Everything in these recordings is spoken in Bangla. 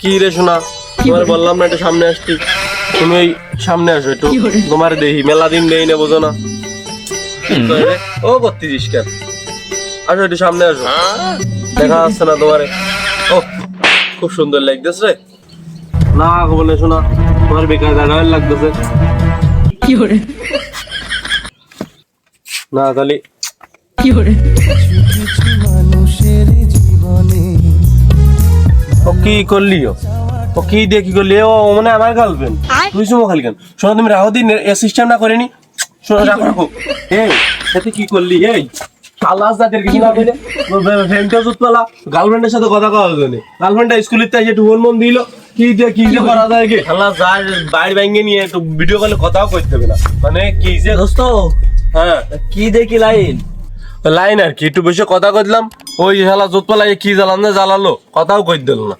কি রে শোনা তোমার বললাম না একটু সামনে আসছি তুমি ওই সামনে আসো একটু। তোমার দেখি মেলা দিন নেই না বোঝো না। ও করতেছিস কেন? আসো একটু সামনে আসো। দেখা যাচ্ছে না তোমারে। ও খুব সুন্দর লাগতেছে রে। না বলে শোনা তোমার বেকার দাঁড়ায় লাগতেছে। না তাহলে ও কি করলি ও? ও কি দিয়ে কি করলি? ও মানে আমার গার্লফ্রেন্ড তুই সুমো খালি কেন? শোনো তুমি রাহো দিন এ সিস্টেম না করেনি? শোনো রাখো রাখো এই সাথে কি করলি? এই কিছু না ফ্রেন্ডটা গার্লফ্রেন্ডের সাথে কথা কওয়া জন্য। গার্লফ্রেন্ডটা স্কুলিতে এসে একটু মন দিল। কি দিয়ে করা যায় কি? খালা বাইরে ব্যাঙ্গে নিয়ে একটু ভিডিও কলে কথাও করতে হবে না। মানে কি যে দোস্ত। হ্যাঁ। কি দেখি লাইন লাইন আর কি একটু বেশি কথা কইলাম। ওই শালা জোত কি জ্বালান না জ্বালালো? কথাও কই দিল না।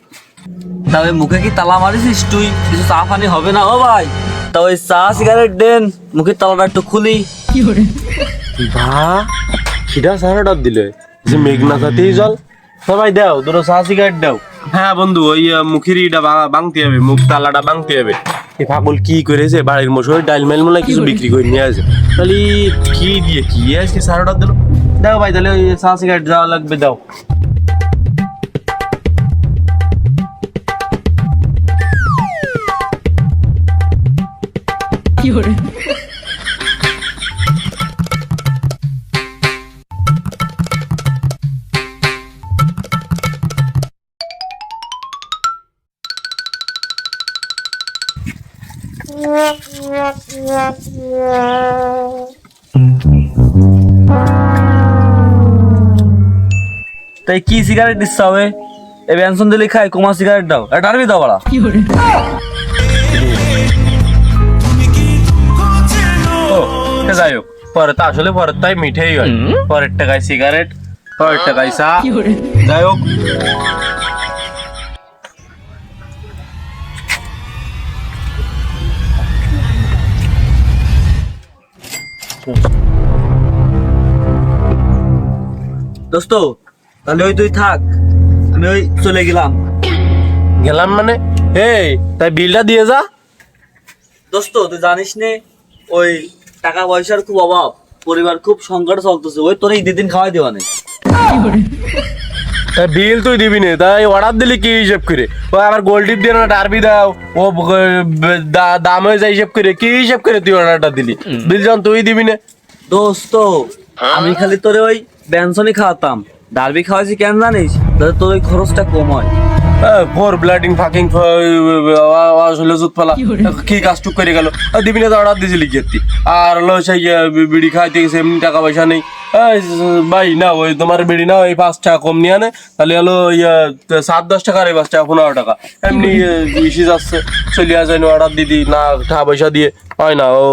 তবে মুখে কি তালা মারিছিস তুই? কিছু চা পানি হবে না ও ভাই? তা ওই চা সিগারেট দেন মুখের তালাটা একটু খুলি। বা খিদা সারা ডাব দিলে। যে মেঘনা সাথেই জল। সবাই দাও দুটো চা সিগারেট দাও। হ্যাঁ বন্ধু ওই আহ, মুখের ইটা বা- ভাঙতে হবে মুখ তালাটা ভাঙতে হবে। এই পাগল কি করেছে? বাড়ির মশাই ডাল মেল মনে কিছু বিক্রি করে নিয়ে আসে। তাহলে কি দিয়ে কি আজকে সারা ডাব দিল? দাও ভাই তাহলে ওই চা সিগারেট যাওয়া লাগবে দাও তাই কি সিগারেট দিচ্ছা হবে এ ব্যঞ্জন দিলে খাই কুমার সিগারেট দাও। এটা আরবি দাও বাড়া। ও সে যাই হোক। পরে তো আসলে পরের তাই মিঠেই হয়। পরের টাকায় সিগারেট পরের টাকায় চা। যাই হোক। দোস্ত তাহলে ওই তুই থাক। আমি ওই চলে গেলাম। গেলাম মানে? এই তাই বিলটা দিয়ে যা। দোস্ত তুই জানিস নে ওই টাকা পয়সার খুব অভাব পরিবার খুব সংকট চলতেছে। ওই তোর এই দুদিন খাওয়াই দেওয়া নেই তাই বিল তুই দিবি না তাই অর্ডার দিলি কি হিসেব করে? ও আবার গোল্ড টিপ দিয়ে না ডারবি দাও। ও দাম হয়ে যায় হিসেব করে। কি হিসেব করে তুই অর্ডারটা দিলি? বিল যখন তুই দিবি না। দোস্ত আমি খালি তোরে ওই ব্যঞ্জনই খাওয়াতাম। ডারবি খাওয়াছি কেন জানিস? তাহলে তোর ওই খরচটা কম হয়। ফোর ব্লাডিং ফাকিং আসলে জুত ফেলা কি কাজ টুক করে গেল। আর দিবি না তো অর্ডার দিয়েছিলি কি আর হলো সেই বিড়ি খাইতে গেছে এমনি টাকা পয়সা নেই। ভাই না ওই তোমার বিড়ি না ওই পাঁচ টাকা কম নিয়ে আনে। তাহলে হলো ইয়া, সাত, দশ টাকা, আর এই পাঁচ টাকা, পনেরো টাকা। এমনি ইসি যাচ্ছে, চলে আসে অর্ডার দিদি না টাকা পয়সা দিয়ে। হয় না, ও,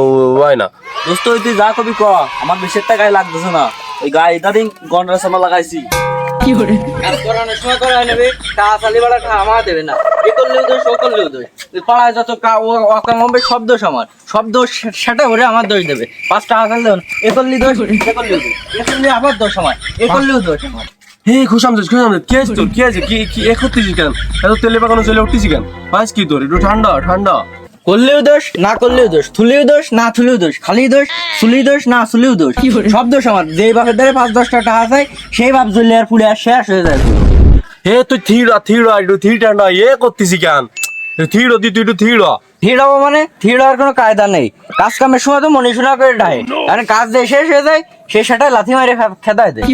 হয় না। দোস্ত, তুই যা কবি ক, আমার বিশের টাকায় লাগতেছে না। ওই গায়ে ইদাদিন গন্ডার সামা লাগাইছি। কাজ করানোর সময় করা নেবে তা চালি বেলা আমার দেবে না। এ করলেও দোষ ও করলেও দোষ। পাড়ায় যত অকাম হবে সব দোষ আমার। সব দোষ সে- সেটা ভরে আমার দোষ দেবে। পাঁচ টাকা চাল দেবেন। এ করলে দোষ এ করলেও দোষ। এ করলে আবার দোষ আমার। এ করলেও দোষ আমার। হে কি আছে তোর? কি আছে? কি কি এ করতেছিস কেন? এত তেলে পাকানো চলে কেন? পাস কি তোর? একটু ঠান্ডা ঠান্ডা। করলেও দোষ না করলেও দোষ থুলেও দোষ না থুলেও দোষ খালি দোষ সুলি দোষ না সুলিও দোষ। সব দোষ আমার। যেই বাপের দ্বারা পাঁচ দশটা টাকা চাই সেই বাপ জ্বললে আর পুড়ে আর শেষ হয়ে যায়। হে তুই থিড়া থিড়া একটু থিড়া না এ করতেছি কেন? থিড়ো দি তুই একটু থিড়া থির হব মানে? থির হওয়ার কোনো কায়দা নেই। কাজ কামের সময় তো মনে শোনা করে ডায় কারণ কাজ দিয়ে শেষ হয়ে যায় সে সেটা লাথি মারে খেদায় দেয়।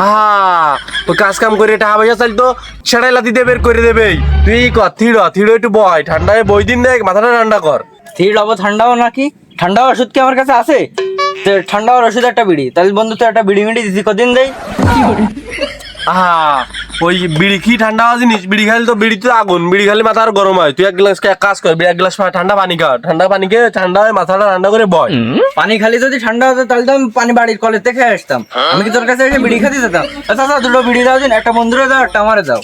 হ্যাঁ কাজ কাম করে টাকা পয়সা চাইল তো সেটাই লাতি দিয়ে বের করে দেবে তুই কর থিড়া থিড়ো একটু বয়। ঠান্ডায় বই দিন দেখ মাথাটা ঠান্ডা কর। থির হব ঠান্ডাও নাকি? ঠান্ডা ওষুধ কি আমার কাছে আছে? তো ঠান্ডা ওষুধ একটা বিড়ি। তাহলে বন্ধু তো একটা বিড়ি মিড়ি দিছি কদিন দেয় হ্যাঁ ওই বিড়ি কি ঠান্ডা জিনিস? বিড়ি খাইলে তো বিড়ি তো আগুন বিড়ি খাইলে মাথা আর গরম হয়। তুই এক গ্লাস এক কাজ কর এক গ্লাস ঠান্ডা পানি খা ঠান্ডা পানি খেয়ে ঠান্ডা হয় মাথাটা ঠান্ডা করে বয়। পানি খালি যদি ঠান্ডা হতো তাহলে তো আমি পানি বাড়ির কলের থেকে আসতাম। আমি কি তোর কাছে এসে বিড়ি খাতে যেতাম? আচ্ছা আচ্ছা দুটো বিড়ি দাও দিন একটা বন্ধুরে দাও একটা আমারে দাও।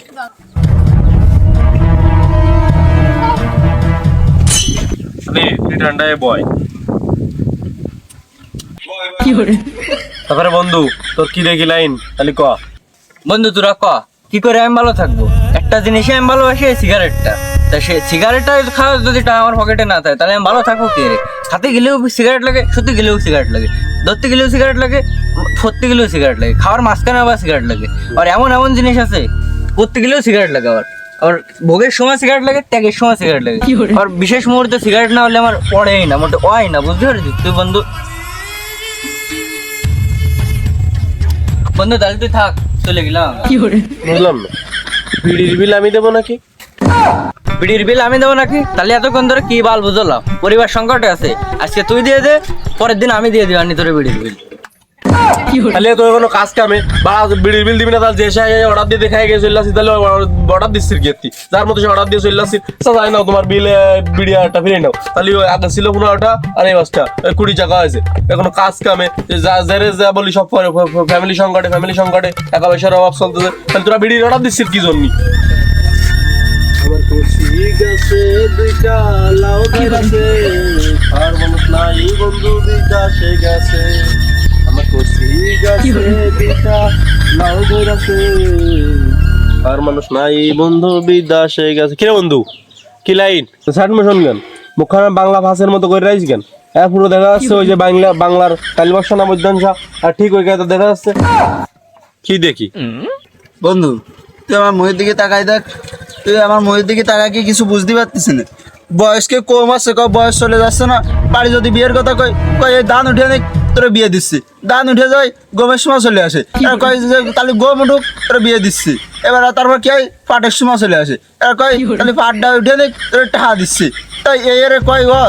তুই ঠান্ডায় বয়। তারপরে বন্ধু তোর কি দেখি লাইন? তাহলে ক। বন্ধু তোরা ক? কি করে আমি ভালো থাকব? একটা জিনিসে আমি ভালোবাসি সিগারেটটা তা সে সিগারেটটা খাওয়া যদি টাকা আমার পকেটে না থাকে তাহলে আমি ভালো থাকব কি রে? খাতে গেলেও সিগারেট লাগে সত্যি গেলেও সিগারেট লাগে। ধরতে গেলেও সিগারেট লাগে সত্যি গেলেও সিগারেট লাগে খাওয়ার মাঝখানে আবার সিগারেট লাগে। আর এমন এমন জিনিস আছে করতে গেলেও সিগারেট লাগে আবার। আবার ভোগের সময় সিগারেট লাগে ত্যাগের সময় সিগারেট লাগে। আর বিশেষ মুহূর্তে সিগারেট না হলে আমার পড়েই না মোটে হয় না বুঝতে পারছিস তুই বন্ধু? বন্ধু তাহলে তুই থাক। চলে গেলাম বুঝলাম না। বিড়ির বিল আমি দেবো নাকি? বিড়ির বিল আমি দেবো নাকি? তাহলে এতক্ষণ ধরে কি বাল বুঝলাম? পরিবার সংকটে আছে। আজকে তুই দিয়ে দে পরের দিন আমি দিয়ে দিবি আমি তোর বিড়ির বিল। তাহলে তো কোনো কাজ কামে বা বিড়ির বিল দিবি না তাহলে যে সে অর্ডার দিয়ে দেখাই চলে আসি তাহলে অর্ডার দিচ্ছি কি এত্তি। যার মতো সে অর্ডার দিয়ে চলে আসি। সাজাই নাও তোমার বিল বিড়ি একটা ফিরে নাও। তাহলে আগে ছিল কোনো আর এই ওই কুড়ি টাকা হয়েছে। এখনও কাজ কামে যা যারে যা বলি সব ফ্যামিলি সংকটে ফ্যামিলি সংকটে টাকা পয়সার অভাব চলতেছে। তাহলে তোরা বিড়ির অর্ডার দিচ্ছিস কি জন্য? দুইটা লাউ আর মানুষ নাই বন্ধু বিকাশে গেছে। আর মানুষ নাই বন্ধু বিদাসে গেছে। কিরে বন্ধু? কি লাইন? সাইড মোশন গান মুখখানা বাংলা ভাষার মতো করে রাইস গান। হ্যাঁ পুরো দেখা যাচ্ছে ওই যে বাংলা বাংলার কালিবাসা না মধ্যাংশা। আর ঠিক ওই গায়ে দেখা যাচ্ছে। কি দেখি? বন্ধু তুই আমার মহির দিকে তাকাই দেখ। তুই আমার মহির দিকে তাকাই কি কিছু বুঝতে পারতিস না? বয়সকে কম আছে কয় বয়স চলে যাচ্ছে না। বাড়ি যদি বিয়ের কথা কয় কয় এই দান উঠে নে তোরে বিয়ে দিচ্ছি। দান উঠে যায় গমের সময় চলে আসে। আর কয় যে তাহলে গম উঠুক তোরে বিয়ে দিচ্ছি। এবার তারপর কি হয়? পাটের সময় চলে আসে। আর কয় তাহলে পাটটা উঠে নে তোরে টাহা দিচ্ছি। তাই এই এর কয় ও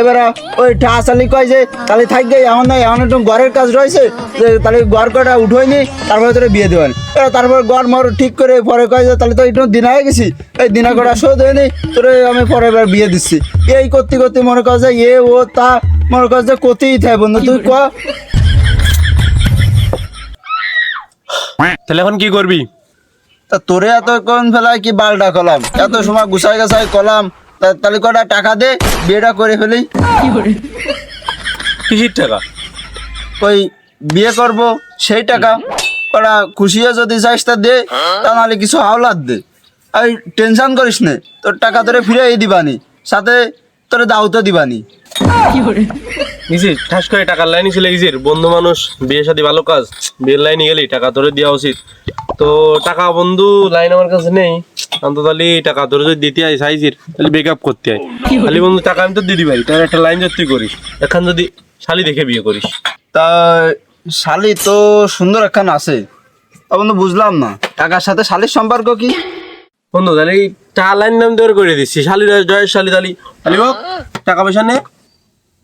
এবার ওই ঠা চালি কয় যে তাহলে থাকবে এমন নাই এমন একটু ঘরের কাজ রয়েছে যে তাহলে ঘর কটা উঠোই নি তারপরে তোরে বিয়ে দেবেন। তারপর ঘর মর ঠিক করে পরে কয় যে তাহলে তো একটু দিনা হয়ে গেছি এই দিনা কটা শোধ হয়ে নি তোরে আমি পরে এবার বিয়ে দিচ্ছি। এই করতে করতে মনে কর যে এ ও তা মনে কর যে করতেই থাকে বন্ধু তুই ক। তাহলে এখন কি করবি? তা তোরে এত কোন ফেলায় কি বালটা কলাম এত সময় গুছাই গাছাই কলাম তাহলে কটা টাকা দে বিয়েটা করে ফেলি। কিসির টাকা? ওই বিয়ে করব সেই টাকা। ওরা খুশিও যদি চাইস তা দে তা নাহলে কিছু হাওলাত দে। আর টেনশন করিস নে তোর টাকা তোরে ফিরে দিবানি সাথে তোরে দাওতো দিবানি। গেছিস ঠাস করে টাকার লাইনে চলে গেছিস বন্ধু মানুষ বিয়ে শাদী ভালো কাজ বিয়ের লাইনে গেলি টাকা তোরে দেওয়া উচিত। তো টাকা বন্ধু লাইন আমার কাছে নেই। অন্ত তাহলে টাকা তোরে যদি দিতে আই চাইছিস তাহলে বেকআপ করতে হয় তাহলে বন্ধু টাকা আমি তো দিতে পারি তাহলে একটা লাইন যদি করিস। এখন যদি শালি দেখে বিয়ে করিস। তা শালি তো সুন্দর একখান আছে। তা বন্ধু বুঝলাম না টাকার সাথে শালির সম্পর্ক কি? বন্ধু তাহলে এই টাকা লাইন নাম তোর করে দিচ্ছি। শালি জয়ের শালি তালি তালি হোক টাকা পয়সা নে।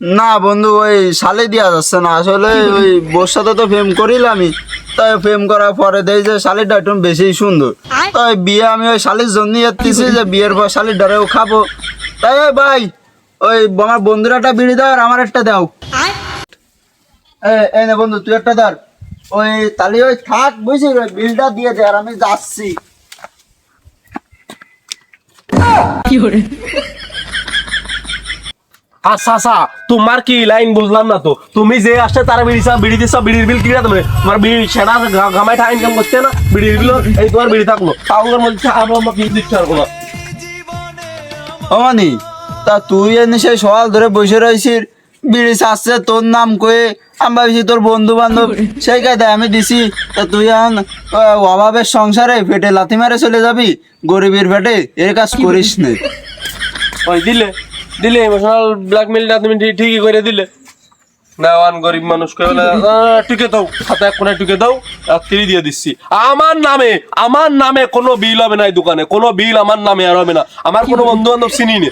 না বন্ধু ওই শালি দেওয়া যাচ্ছে না। আসলে ওই বোর সাথে তো প্রেম করিলামই। তাই প্রেম করার পরে দেই যে শালিটা একটু বেশি সুন্দর। তাই বিয়ে আমি ওই শালির জন্য যাচ্ছি যে বিয়ের পর শালির ডরেও খাব। তাই ওই ভাই ওই আমার বন্ধুর একটা বিড়ি দাও আর আমার একটা দাও। এ- এই নে বন্ধু তুই একটা ধর। ওই তালি ওই থাক বুঝছিস ওই বিলটা দিয়ে দে আর আমি যাচ্ছি। আচ্ছা আচ্ছা তোমার কি লাইন বুঝলাম না তো? তুমি যে আসছে তারা বিড়ি সব বিড়ি দিচ্ছ বিড়ির বিল কিনা তুমি তোমার বিড়ি সেটা ঘামাই ঠা ইনকাম করতে না বিড়ির বিল এই তোমার বিড়ি থাকল। তাও মধ্যে দিচ্ছে আর কোনো। অমানি তা তুই এনে সেই সকাল ধরে বসে রয়েছিস বিড়ি চাচ্ছে তোর নাম কয়ে আমি ভাবছি তোর বন্ধু বান্ধব সেই কায়দা আমি দিছি। তা তুই এখন অভাবের সংসারে পেটে লাথি মারে চলে যাবি। গরিবের পেটে এর কাজ করিস নে। ওই দিলে। দিলে ইমোশনাল ব্ল্যাকমেলটা তুমি ঠিক- ঠিকই করে দিলে। না ওয়ান গরিব মানুষ আহ, টুকে দাও খাতা এক কোনায় টুকে দাও রাত্রি তিরি দিয়ে দিচ্ছি। আমার নামে আমার নামে কোনো বিল হবে না এই দোকানে কোনো বিল আমার নামে আর হবে না। আমার কোনো বন্ধু বান্ধব চিনি নে।